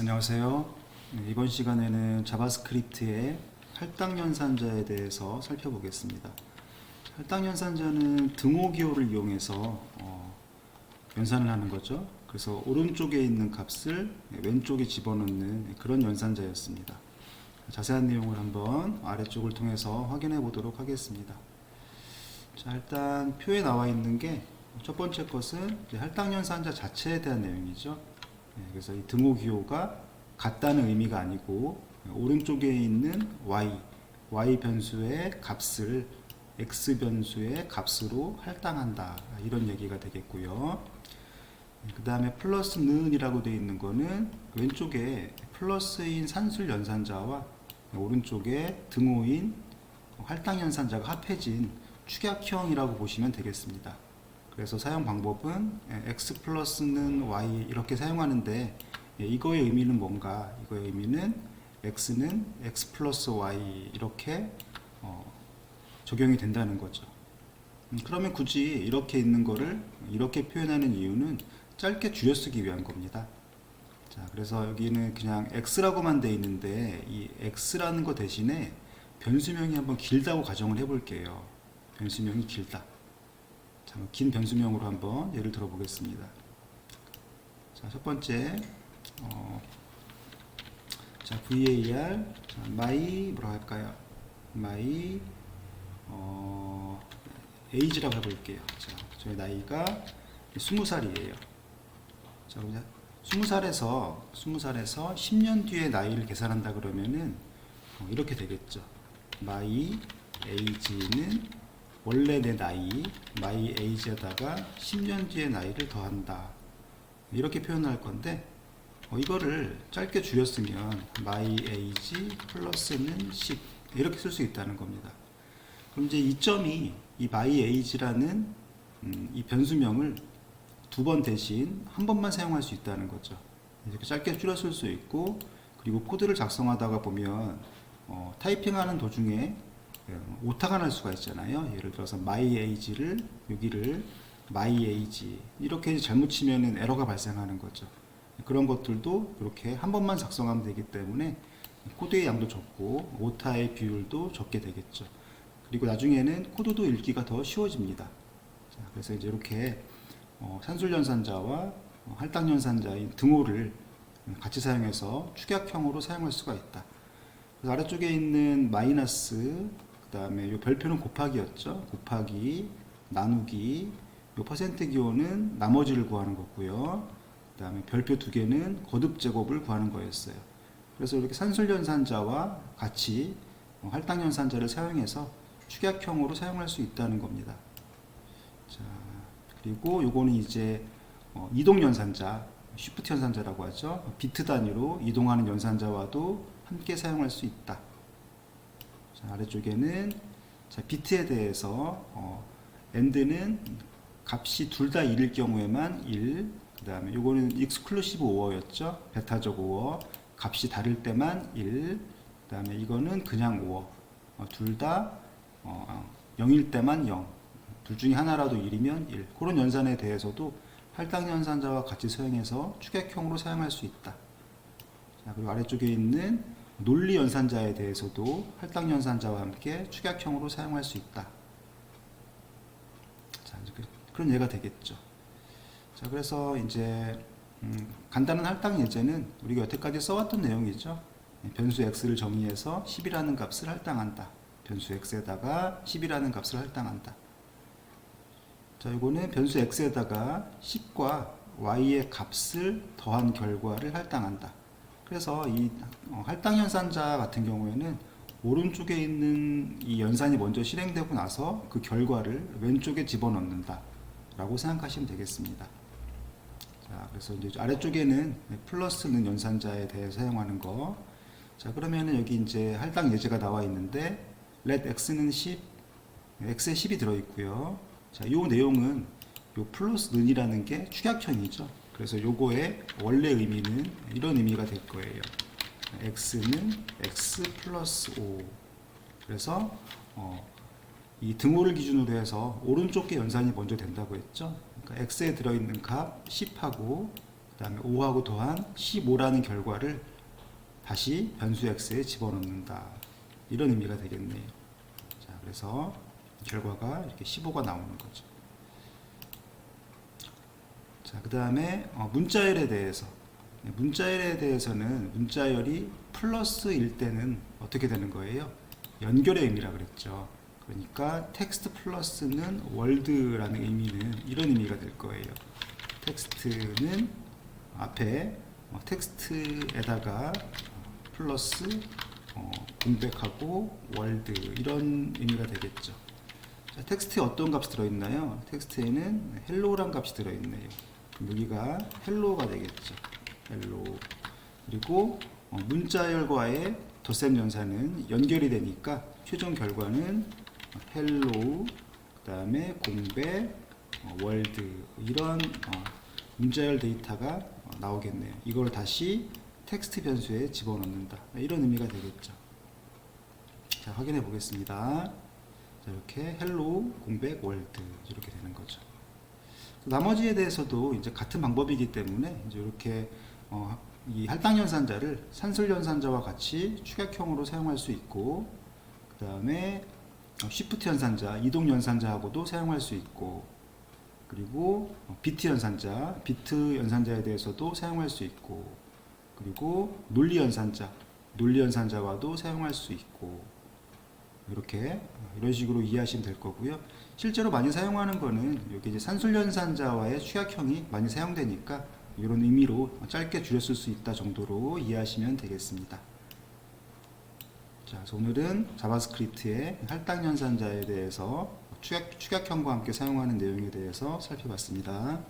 안녕하세요. 네, 이번 시간에는 자바스크립트의 할당 연산자에 대해서 살펴보겠습니다. 할당 연산자는 등호 기호를 이용해서 어, 연산을 하는 거죠. 그래서 오른쪽에 있는 값을 왼쪽에 집어넣는 그런 연산자였습니다. 자세한 내용을 한번 아래쪽을 통해서 확인해 보도록 하겠습니다. 자, 일단 표에 나와 있는 게 첫 번째 것은 할당 연산자 자체에 대한 내용이죠. 네, 그래서 이 등호 기호가 같다는 의미가 아니고 오른쪽에 있는 y, y 변수의 값을 x 변수의 값으로 할당한다 이런 얘기가 되겠고요. 그 다음에 플러스는이라고 되어 있는 거는 왼쪽에 플러스인 산술 연산자와 오른쪽에 등호인 할당 연산자가 합해진 축약형이라고 보시면 되겠습니다. 그래서 사용 방법은 x 플러스는 y 이렇게 사용하는데 예, 이거의 의미는 뭔가? 이거의 의미는 x는 x 플러스 y 이렇게 어, 적용이 된다는 거죠. 음, 그러면 굳이 이렇게 있는 거를 이렇게 표현하는 이유는 짧게 줄여쓰기 위한 겁니다. 자, 그래서 여기는 그냥 x라고만 돼 있는데 이 x라는 거 대신에 변수명이 한번 길다고 가정을 해볼게요. 변수명이 길다. 자, 긴 변수명으로 한번 예를 들어 보겠습니다. 자, 첫 번째, 어, 자, var, 자, my, 뭐라 할까요? my, 어, age라고 해 볼게요. 자, 저희 나이가 20살이에요. 자, 그냥 20살에서, 20살에서 10년 뒤에 나이를 계산한다 그러면은, 어, 이렇게 되겠죠. my age는 원래 내 나이, my age에다가 10년 뒤의 나이를 더한다. 이렇게 표현할 건데, 어, 이거를 짧게 줄였으면 my age 플러스는 10 이렇게 쓸 수 있다는 겁니다. 그럼 이제 이 점이 이 my age라는 음, 이 변수명을 두 번 대신 한 번만 사용할 수 있다는 거죠. 이렇게 짧게 줄였을 수 있고 그리고 코드를 작성하다가 보면 어, 타이핑하는 도중에 어, 오타가 날 수가 있잖아요. 예를 들어서 my age를 여기를 my age 이렇게 잘못 치면은 에러가 발생하는 거죠. 그런 것들도 이렇게 한 번만 작성하면 되기 때문에 코드의 양도 적고 오타의 비율도 적게 되겠죠. 그리고 나중에는 코드도 읽기가 더 쉬워집니다. 자, 그래서 이제 이렇게 어, 산술연산자와 어, 할당연산자인 등호를 같이 사용해서 축약형으로 사용할 수가 있다. 그래서 아래쪽에 있는 마이너스, 그 다음에 이 별표는 곱하기였죠. 곱하기, 나누기, 이 퍼센트 기호는 나머지를 구하는 거고요. 그 다음에 별표 두 개는 거듭 제곱을 구하는 거였어요. 그래서 이렇게 산술연산자와 같이 어, 할당연산자를 사용해서 축약형으로 사용할 수 있다는 겁니다. 자, 그리고 요거는 이제 어, 이동 연산자, 쉬프트 연산자라고 하죠. 비트 단위로 이동하는 연산자와도 함께 사용할 수 있다. 자, 아래쪽에는 자, 비트에 대해서 어, end는 값이 둘 다 1일 경우에만 1, 그 다음에 요거는 익스클루시브 오어였죠. 베타적 오어. 값이 다를 때만 1, 그 다음에 이거는 그냥 오어. 어, 둘다 어, 0일 때만 0. 둘 중에 하나라도 1이면 1. 그런 연산에 대해서도 할당 연산자와 같이 사용해서 축약형으로 사용할 수 있다. 자, 그리고 아래쪽에 있는 논리 연산자에 대해서도 할당 연산자와 함께 축약형으로 사용할 수 있다. 자, 그- 그런 예가 되겠죠. 자, 그래서 이제 음, 간단한 할당 예제는 우리가 여태까지 써왔던 내용이죠. 변수 x를 정의해서 10이라는 값을 할당한다. 변수 x에다가 10이라는 값을 할당한다. 자, 이거는 변수 x에다가 10과 y의 값을 더한 결과를 할당한다. 그래서 이 어, 할당 연산자 같은 경우에는 오른쪽에 있는 이 연산이 먼저 실행되고 나서 그 결과를 왼쪽에 집어넣는다. 라고 생각하시면 되겠습니다. 자, 그래서 이제 아래쪽에는 플러스는 연산자에 대해 사용하는 거. 자, 그러면은 여기 이제 할당 예제가 나와 있는데 let x는 10, x에 10이 들어 있고요. 자, 요 내용은 요 플러스 는이라는 게 축약형이죠. 그래서 요거의 원래 의미는 이런 의미가 될 거예요. x는 x 플러스 5. 그래서 어, 이 등호를 기준으로 해서 오른쪽 게 연산이 먼저 된다고 했죠. 그러니까 x에 들어있는 값 10하고 그다음에 5하고 더한 15라는 결과를 다시 변수 x에 집어넣는다. 이런 의미가 되겠네요. 자, 그래서 결과가 이렇게 15가 나오는 거죠. 자, 그 다음에 어, 문자열에 대해서 네, 문자열에 대해서는 문자열이 플러스일 때는 어떻게 되는 거예요? 연결의 의미라 그랬죠. 그러니까 텍스트 플러스는 월드라는 의미는 이런 의미가 될 거예요. 텍스트는 앞에 어, 텍스트에다가 어, 플러스 어, 공백하고 월드 이런 의미가 되겠죠. 자, 텍스트에 어떤 값이 들어있나요? 텍스트에는 헬로란 값이 들어있네요. 여기가 헬로가 되겠죠. 헬로 그리고 어, 문자열과의 덧셈 연산은 연결이 되니까 최종 결과는 헬로 그 다음에 공백 어, 월드 이런 어, 문자열 데이터가 어, 나오겠네요. 이걸 다시 텍스트 변수에 집어넣는다 이런 의미가 되겠죠. 자 확인해 보겠습니다. 자, 이렇게 헬로 공백 월드 이렇게 되는 거죠. 나머지에 대해서도 이제 같은 방법이기 때문에 이제 이렇게 어, 이 할당 연산자를 산술 연산자와 같이 축약형으로 사용할 수 있고 그 다음에 쉬프트 연산자, 이동 연산자하고도 사용할 수 있고 그리고 어, 비트 연산자, 비트 연산자에 대해서도 사용할 수 있고 그리고 논리 연산자, 논리 연산자와도 사용할 수 있고 이렇게 어, 이런 식으로 이해하시면 될 거고요. 실제로 많이 사용하는 거는 여기 이제 산술 연산자와의 취약형이 많이 사용되니까 이런 의미로 짧게 줄였을 수 있다 정도로 이해하시면 되겠습니다. 자, 그래서 오늘은 자바스크립트의 할당 연산자에 대해서 축약, 축약형과 함께 사용하는 내용에 대해서 살펴봤습니다.